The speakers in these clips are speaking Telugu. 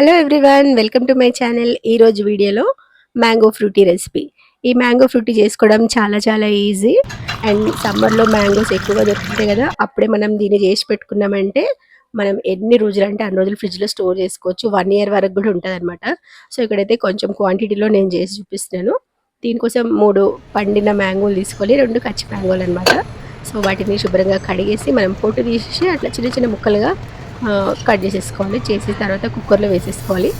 Hello everyone welcome to my channel ఈరోజు వీడియోలో మ్యాంగో ఫ్రూటీ రెసిపీ. ఈ మ్యాంగో ఫ్రూటీ చేసుకోవడం చాలా చాలా ఈజీ. అండ్ సమ్మర్లో మ్యాంగోస్ ఎక్కువగా దొరుకుతాయి కదా అప్పుడే మనం దీన్ని చేసి పెట్టుకున్నామంటే మనం ఎన్ని రోజులు అంటే అన్ని రోజులు ఫ్రిడ్జ్లో స్టోర్ చేసుకోవచ్చు. వన్ ఇయర్ వరకు కూడా ఉంటుంది అనమాట సో ఇక్కడైతే కొంచెం క్వాంటిటీలో నేను చేసి చూపిస్తున్నాను. దీనికోసం మూడు పండిన మ్యాంగోలు తీసుకోవాలి రెండు కచ్చి మ్యాంగోలు అనమాట సో వాటిని శుభ్రంగా కడిగేసి మనం పొట్టు తీసేసి అట్లా చిన్న చిన్న ముక్కలుగా కట్ చేసేసుకోవాలి. చేసిన తర్వాత కుక్కర్లో వేసేసుకోవాలి.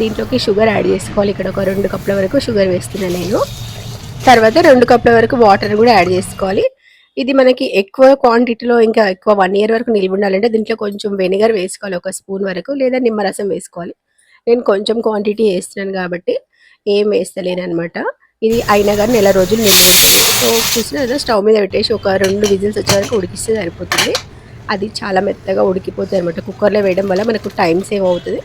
దీంట్లోకి షుగర్ యాడ్ చేసుకోవాలి. ఇక్కడ ఒక రెండు కప్పుల వరకు షుగర్ వేస్తున్నాను నేను. తర్వాత రెండు కప్పుల వరకు వాటర్ కూడా యాడ్ చేసుకోవాలి. ఇది మనకి ఎక్కువ క్వాంటిటీలో ఇంకా ఎక్కువ వన్ ఇయర్ వరకు నిల్వ ఉండాలంటే దీంట్లో కొంచెం వెనిగర్ వేసుకోవాలి. ఒక స్పూన్ వరకు లేదా నిమ్మరసం వేసుకోవాలి. నేను కొంచెం క్వాంటిటీ వేస్తున్నాను కాబట్టి ఏం వేస్తలేను అనమాట ఇది అయినా కానీ నెల రోజులు నిల్వ సో చూసిన స్టవ్ మీద పెట్టేసి ఒక రెండు విజిల్స్ వచ్చే వరకు ఉడికిస్తే సరిపోతుంది. అది చాలా మెత్తగా ఉడికిపోతుంది అనమాట కుక్కర్లో వేయడం వల్ల మనకు టైం సేవ్ అవుతుంది.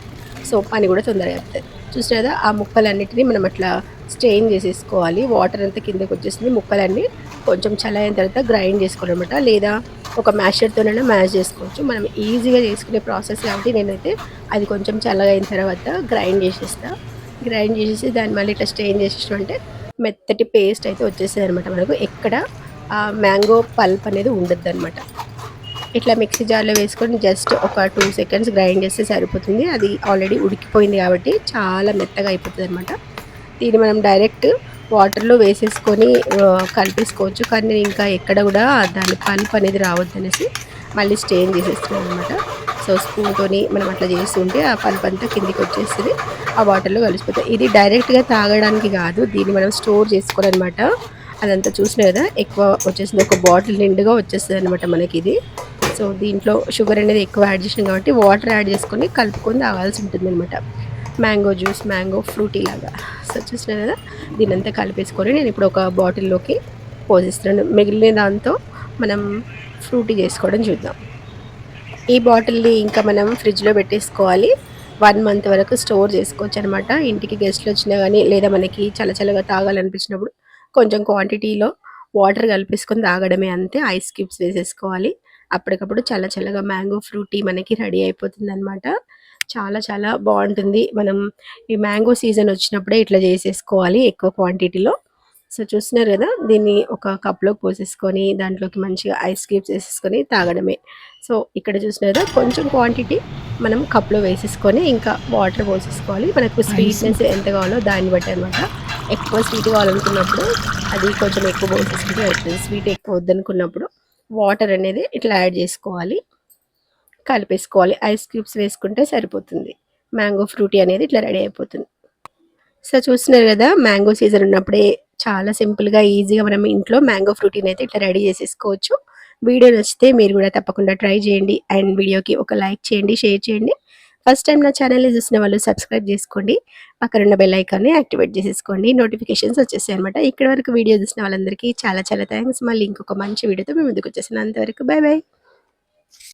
సో పని కూడా తొందరగా అవుతుంది చూసిన కదా ఆ ముక్కలన్నిటిని మనం అట్లా స్ట్రెయిన్ చేసేసుకోవాలి. వాటర్ అంతా కిందకి వచ్చేసింది. ముక్కలన్నీ కొంచెం చల్లైన తర్వాత గ్రైండ్ చేసుకోవాలన్నమాట లేదా ఒక మ్యాషర్తోనైనా మ్యాష్ చేసుకోవచ్చు. మనం ఈజీగా చేసుకునే ప్రాసెస్ కాబట్టి నేనైతే అది కొంచెం చల్లగా అయిన తర్వాత గ్రైండ్ చేసేస్తా. గ్రైండ్ చేసేసి దాన్ని మళ్ళీ ఇట్లా స్ట్రెయిన్ చేసేసాం అంటే మెత్తటి పేస్ట్ అయితే వచ్చేస్తుంది అనమాట మనకు. ఎక్కడ మ్యాంగో పల్ప్ అనేది ఉండద్దు అనమాట ఇట్లా మిక్సీ జార్లో వేసుకొని జస్ట్ ఒక టూ సెకండ్స్ గ్రైండ్ చేస్తే సరిపోతుంది. అది ఆల్రెడీ ఉడికిపోయింది కాబట్టి చాలా మెత్తగా అయిపోతుంది అనమాట దీన్ని మనం డైరెక్ట్ వాటర్లో వేసేసుకొని కలిపేసుకోవచ్చు. కానీ నేను ఇంకా ఎక్కడ కూడా దాని పల్ప్ అనేది రావద్దు అనేసి మళ్ళీ స్టేన్ చేసేస్తున్నాను అనమాట సో స్పూన్తో మనం అట్లా చేస్తుంటే ఆ పల్ప్ అంతా కిందికి వచ్చేస్తుంది. ఆ వాటర్లో కలిసిపోతుంది. ఇది డైరెక్ట్గా తాగడానికి కాదు దీన్ని మనం స్టోర్ చేసుకోవాలన్నమాట అదంతా చూసినా కదా ఎక్కువ వచ్చేసింది ఒక బాటిల్ నిండుగా వచ్చేస్తుంది అనమాట మనకి ఇది. సో దీంట్లో షుగర్ అనేది ఎక్కువ యాడ్ చేసినాం కాబట్టి వాటర్ యాడ్ చేసుకొని కలుపుకొని తాగాల్సి ఉంటుంది అనమాట మ్యాంగో జ్యూస్ మ్యాంగో ఫ్రూటీ లాగా సో చూసిన కదా దీని అంతా కలిపేసుకొని నేను ఇప్పుడు ఒక బాటిల్లోకి పోసిస్తున్నాను మిగిలిన దాంతో మనం ఫ్రూటీ చేసుకోవడం చూద్దాం. ఈ బాటిల్ని ఇంకా మనం ఫ్రిడ్జ్లో పెట్టేసుకోవాలి. వన్ మంత్ వరకు స్టోర్ చేసుకోవచ్చు అనమాట ఇంటికి గెస్ట్లు వచ్చినా కానీ లేదా మనకి చలచలగా తాగాలనిపించినప్పుడు కొంచెం క్వాంటిటీలో వాటర్ కలిపేసుకొని తాగడమే అంతే. ఐస్ క్యూబ్స్ వేసేసుకోవాలి. అప్పటికప్పుడు చల్ల చల్లగా మ్యాంగో ఫ్రూటీ మనకి రెడీ అయిపోతుంది అనమాట చాలా చాలా బాగుంటుంది. మనం ఈ మ్యాంగో సీజన్ వచ్చినప్పుడే ఇట్లా చేసేసుకోవాలి ఎక్కువ క్వాంటిటీలో. సో చూస్తున్నారు కదా దీన్ని ఒక కప్లో పోసేసుకొని దాంట్లోకి మంచిగా ఐస్ క్యూబ్స్ వేసేసుకొని తాగడమే. సో ఇక్కడ చూసినారు కొంచెం క్వాంటిటీ మనం కప్లో వేసేసుకొని ఇంకా వాటర్ పోసేసుకోవాలి. మనకు స్వీట్నెస్ ఎంత కావాలో దాన్ని బట్టి అనమాట ఎక్కువ స్వీట్ కావాలనుకున్నప్పుడు అది కొంచెం ఎక్కువ పోసేసుకుంటే అవుతుంది స్వీట్ ఎక్కువ వద్దనుకున్నప్పుడు వాటర్ అనేది ఇట్లా యాడ్ చేసుకోవాలి. కలిపేసుకోవాలి. ఐస్ క్యూబ్స్ వేసుకుంటే సరిపోతుంది. మ్యాంగో ఫ్రూటీ అనేది ఇట్లా రెడీ అయిపోతుంది. సో చూస్తున్నారు కదా మ్యాంగో సీజన్ ఉన్నప్పుడే చాలా సింపుల్గా ఈజీగా మనం ఇంట్లో మ్యాంగో ఫ్రూటీని అయితే ఇట్లా రెడీ చేసేసుకోవచ్చు. వీడియో నచ్చితే మీరు కూడా తప్పకుండా ట్రై చేయండి. అండ్ వీడియోకి ఒక లైక్ చేయండి షేర్ చేయండి. ఫస్ట్ టైం నా ఛానల్ని చూసిన వాళ్ళు సబ్స్క్రైబ్ చేసుకోండి. అక్కడున్న బెల్ ఐకాన్ని యాక్టివేట్ చేసేసుకోండి. నోటిఫికేషన్స్ వచ్చేసాయి అనమాట ఇక్కడ వరకు వీడియో చూసిన వాళ్ళందరికీ చాలా చాలా థ్యాంక్స్ మళ్ళీ ఇంకొక మంచి వీడియోతో మేము ముందుకు వచ్చేసిన అంతవరకు బాయ్ బాయ్